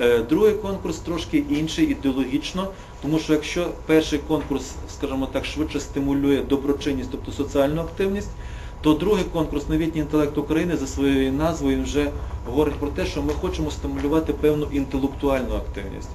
Е, Другий конкурс трошки інший ідеологічно, тому що якщо перший конкурс, скажімо так, швидше стимулює доброчинність, тобто соціальну активність, то другий конкурс Новітній інтелект України за своєю назвою вже говорить про те, що ми хочемо стимулювати певну інтелектуальну активність.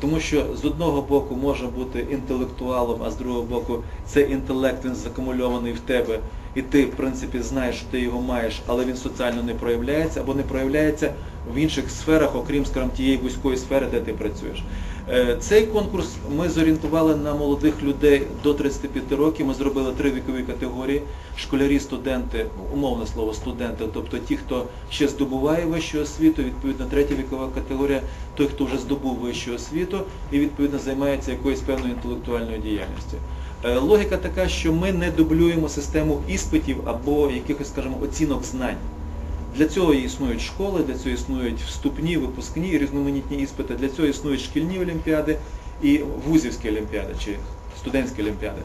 Тому що з одного боку може бути інтелектуалом, а з другого боку цей інтелект він закумульований в тебе, і ти, в принципі, знаєш, що ти його маєш, але він соціально не проявляється або не проявляється в інших сферах, окрім, скажімо, тієї вузької сфери, де ти працюєш. Е, Цей конкурс ми зорієнтували на молодих людей до 35 років. Ми зробили три вікові категорії: школярі, студенти, умовне слово, студенти, тобто ті, хто ще здобуває вищу освіту, відповідно, третя вікова категорія, той, хто вже здобув вищу освіту і відповідно займається якоюсь певною інтелектуальною діяльністю. Е, Логіка така, що ми не дублюємо систему іспитів або якихось, скажімо, оцінок знань. Для цього існують школи, для цього існують вступні, випускні різноманітні іспити, для цього існують шкільні олімпіади і вузівські олімпіади чи студентські олімпіади.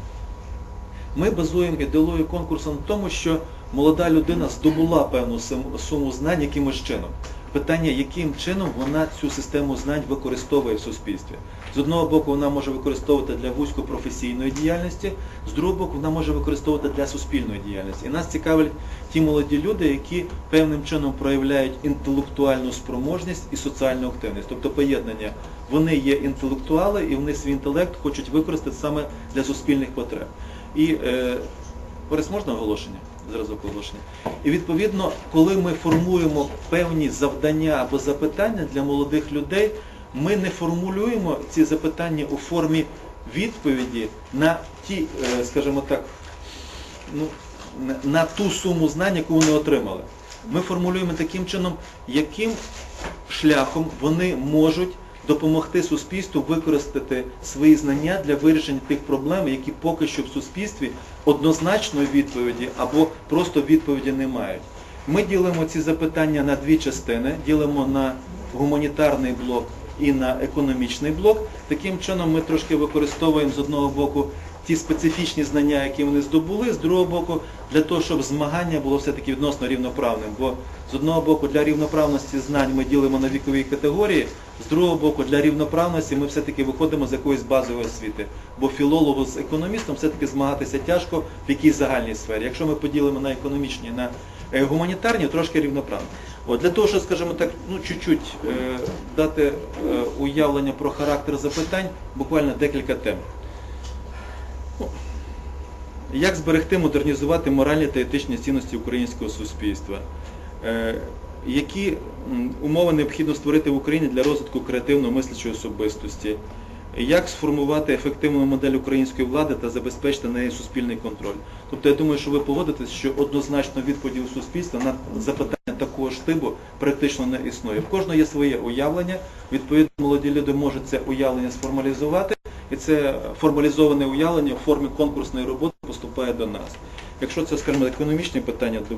Ми базуємо ідеологію конкурсу на тому, що молода людина здобула певну суму знань якимось чином. Питання, яким чином вона цю систему знань використовує в суспільстві. З одного боку, вона може використовувати для вузькопрофесійної діяльності, з другого боку, вона може використовувати для суспільної діяльності. І нас цікавлять ті молоді люди, які певним чином проявляють інтелектуальну спроможність і соціальну активність, тобто поєднання. Вони є інтелектуали і вони свій інтелект хочуть використати саме для суспільних потреб. І е, Борис, можна оголошення? Зразок оголошення. І відповідно, коли ми формуємо певні завдання або запитання для молодих людей, ми не формулюємо ці запитання у формі відповіді на ті, е, скажімо так, ну, на- ту суму знань, яку вони отримали. Ми формулюємо таким чином, яким шляхом вони можуть допомогти суспільству використати свої знання для вирішення тих проблем, які поки що в суспільстві однозначної відповіді або просто відповіді не мають. Ми ділимо ці запитання на дві частини, ділимо на гуманітарний блок і на економічний блок. Таким чином ми трошки використовуємо з одного боку ті специфічні знання, які вони здобули, з другого боку, для того, щоб змагання було все-таки відносно рівноправним. Бо з одного боку для рівноправності знань ми ділимо на вікові категорії, з другого боку для рівноправності ми все-таки виходимо з якоїсь базової освіти. Бо філологу з економістом все-таки змагатися тяжко в якійсь загальній сфері. Якщо ми поділимо на економічні, на е, гуманітарні, трошки рівноправно. От, для того, щоб, скажімо так, ну, чуть-чуть е, дати е, уявлення про характер запитань, буквально декілька тем. Ну, Як зберегти, модернізувати моральні та етичні цінності українського суспільства? Е, Які умови необхідно створити в Україні для розвитку креативно мислячої особистості? Як сформувати ефективну модель української влади та забезпечити неї суспільний контроль? Тобто я думаю, що ви погодитесь, що однозначно відповіді у суспільства на запитання такого ж типу практично не існує. В кожного є своє уявлення, відповідно молоді люди можуть це уявлення сформалізувати, і це формалізоване уявлення в формі конкурсної роботи поступає до нас. Якщо це, скажімо, економічне питання, то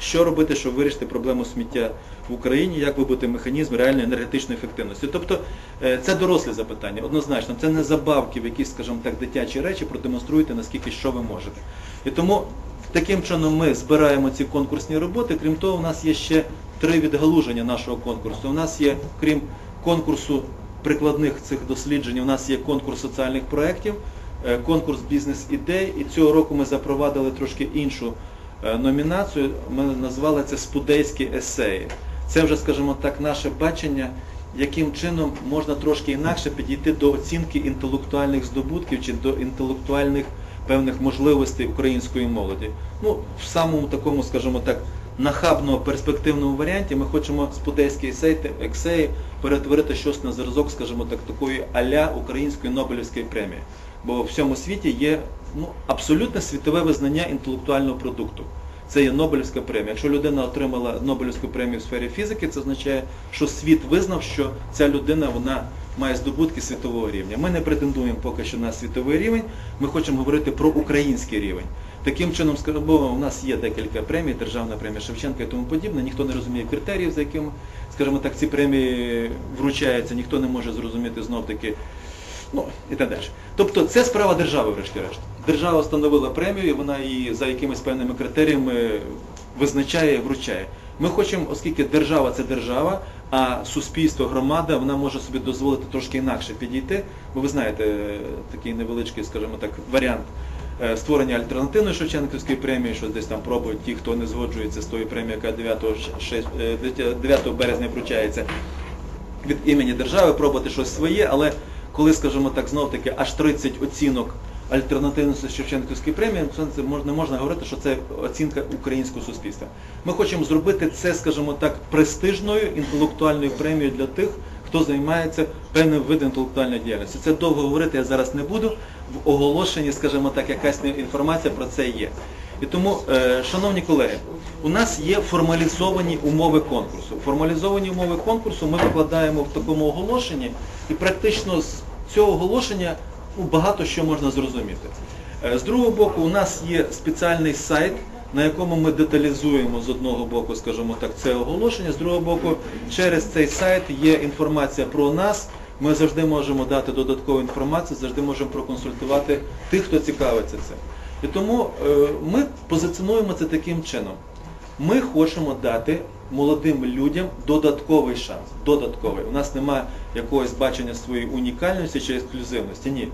що робити, щоб вирішити проблему сміття в Україні, як вибути механізм реальної енергетичної ефективності. Тобто е, це дорослі запитання, однозначно, це не забавки в якісь, скажімо так, дитячі речі, продемонструйте, наскільки що ви можете. І тому таким чином ми збираємо ці конкурсні роботи. Крім того, у нас є ще три відгалуження нашого конкурсу. У нас є, крім конкурсу прикладних цих досліджень, у нас є конкурс соціальних проєктів, е, конкурс бізнес-ідей, і цього року ми запровадили трошки іншу е, номінацію, ми назвали це спудейські есеї. Це вже, скажімо так, наше бачення, яким чином можна трошки інакше підійти до оцінки інтелектуальних здобутків чи до інтелектуальних певних можливостей української молоді. Ну, в самому такому, скажімо так, нахабно перспективному варіанті ми хочемо спудейські есеї, ексеї перетворити щось на зразок, скажімо так, такої аля української Нобелівської премії. Бо в всьому світі є ну, абсолютне світове визнання інтелектуального продукту. Це є Нобелівська премія. Якщо людина отримала Нобелівську премію в сфері фізики, це означає, що світ визнав, що ця людина вона має здобутки світового рівня. Ми не претендуємо поки що на світовий рівень, ми хочемо говорити про український рівень. Таким чином, бо у нас є декілька премій, Державна премія Шевченка і тому подібне, ніхто не розуміє критеріїв, за якими, скажімо так, ці премії вручаються, ніхто не може зрозуміти знов-таки Ну і так далі. Тобто це справа держави, врешті-решт. Держава встановила премію, і вона її за якимись певними критеріями визначає і вручає. Ми хочемо, оскільки держава це держава, а суспільство, громада, вона може собі дозволити трошки інакше підійти. Бо ви знаєте, е, такий невеличкий, скажімо так, варіант е, створення альтернативної Шевченківської премії, що десь там пробують ті, хто не згоджується з тою премією, яка 9, ш- шесть- е, 9 березня вручається від імені держави, пробувати щось своє, але коли, скажімо так, знов таки аж 30 оцінок альтернативності Шевченківської премії, не можна говорити, що це оцінка українського суспільства. Ми хочемо зробити це, скажімо так, престижною інтелектуальною премією для тих, хто займається певним видом інтелектуальної діяльності. Це довго говорити я зараз не буду. В оголошенні, скажімо так, якась інформація про це є. І тому, е, шановні колеги, у нас є формалізовані умови конкурсу. Формалізовані умови конкурсу ми викладаємо в такому оголошенні, і практично з цього оголошення ну, багато що можна зрозуміти. Е, З другого боку, у нас є спеціальний сайт, на якому ми деталізуємо з одного боку, скажімо так, це оголошення, з другого боку, через цей сайт є інформація про нас. Ми завжди можемо дати додаткову інформацію, завжди можемо проконсультувати тих, хто цікавиться цим. І тому е, ми позиціонуємо це таким чином. Ми хочемо дати молодим людям додатковий шанс. Додатковий. У нас немає якогось бачення своєї унікальності чи ексклюзивності. Ні.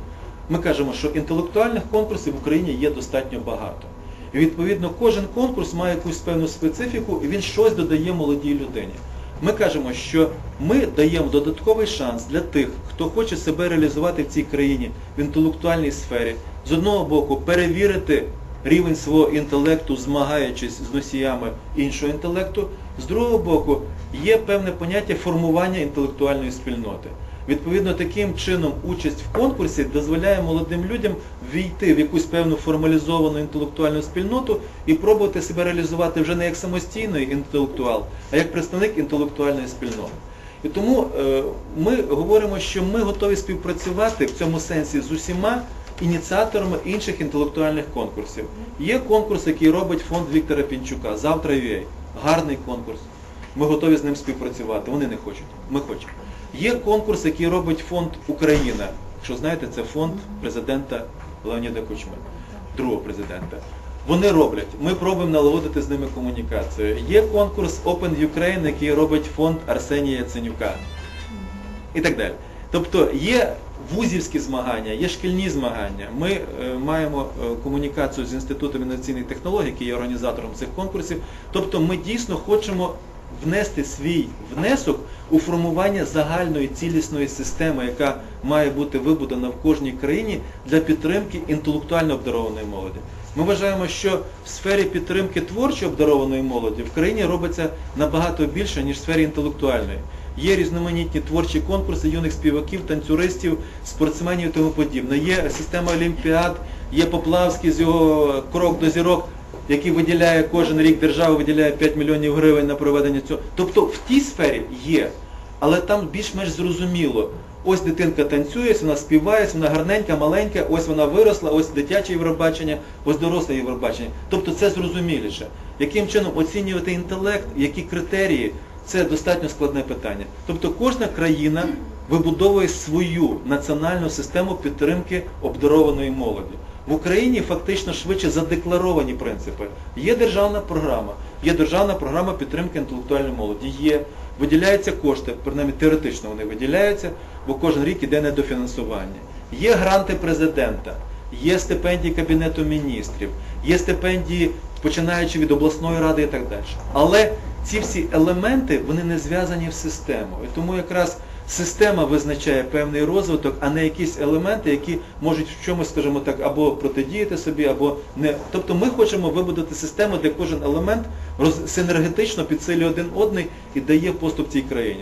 Ми кажемо, що інтелектуальних конкурсів в Україні є достатньо багато. І відповідно кожен конкурс має якусь певну специфіку і він щось додає молодій людині. Ми кажемо, що ми даємо додатковий шанс для тих, хто хоче себе реалізувати в цій країні в інтелектуальній сфері, з одного боку перевірити рівень свого інтелекту, змагаючись з носіями іншого інтелекту, з другого боку, є певне поняття формування інтелектуальної спільноти. Відповідно, таким чином участь в конкурсі дозволяє молодим людям війти в якусь певну формалізовану інтелектуальну спільноту і пробувати себе реалізувати вже не як самостійний інтелектуал, а як представник інтелектуальної спільноти. І тому е, ми говоримо, що ми готові співпрацювати в цьому сенсі з усіма ініціаторами інших інтелектуальних конкурсів. Є конкурс, який робить фонд Віктора Пінчука, завтра UA. Гарний конкурс. Ми готові з ним співпрацювати. Вони не хочуть. Ми хочемо. Є конкурс, який робить фонд Україна. Якщо знаєте, це фонд президента Леоніда Кучми, другого президента. Вони роблять. Ми пробуємо налагодити з ними комунікацію. Є конкурс Open Ukraine, який робить фонд Арсенія Яценюка. І так далі. Тобто є вузівські змагання, є шкільні змагання. Ми е, маємо е, комунікацію з Інститутом інноваційних технологій, який є організатором цих конкурсів. Тобто ми дійсно хочемо внести свій внесок у формування загальної цілісної системи, яка має бути вибудована в кожній країні для підтримки інтелектуально обдарованої молоді. Ми вважаємо, що в сфері підтримки творчо обдарованої молоді в країні робиться набагато більше, ніж в сфері інтелектуальної. Є різноманітні творчі конкурси юних співаків, танцюристів, спортсменів і тому подібне. Є система олімпіад, є Поплавський з його крок до зірок, який виділяє кожен рік держава виділяє 5 мільйонів гривень на проведення цього. Тобто в тій сфері є, але там більш-менш зрозуміло. Ось дитинка танцює, вона співає, вона гарненька, маленька, ось вона виросла, ось дитяче Євробачення, ось доросле Євробачення. Тобто це зрозуміліше. Яким чином оцінювати інтелект, які критерії, це достатньо складне питання. Тобто кожна країна вибудовує свою національну систему підтримки обдарованої молоді. В Україні фактично швидше задекларовані принципи. Є державна програма, є державна програма підтримки інтелектуальної молоді. Є, виділяються кошти, принаймні теоретично вони виділяються, бо кожен рік іде недофінансування. Є гранти президента, є стипендії Кабінету міністрів, є стипендії, починаючи від обласної ради і так далі. Але ці всі елементи, вони не зв'язані в систему. І тому якраз система визначає певний розвиток, а не якісь елементи, які можуть в чомусь, скажімо так, або протидіяти собі, або не. Тобто ми хочемо вибудувати систему, де кожен елемент синергетично підсилює один одний і дає поступ цій країні.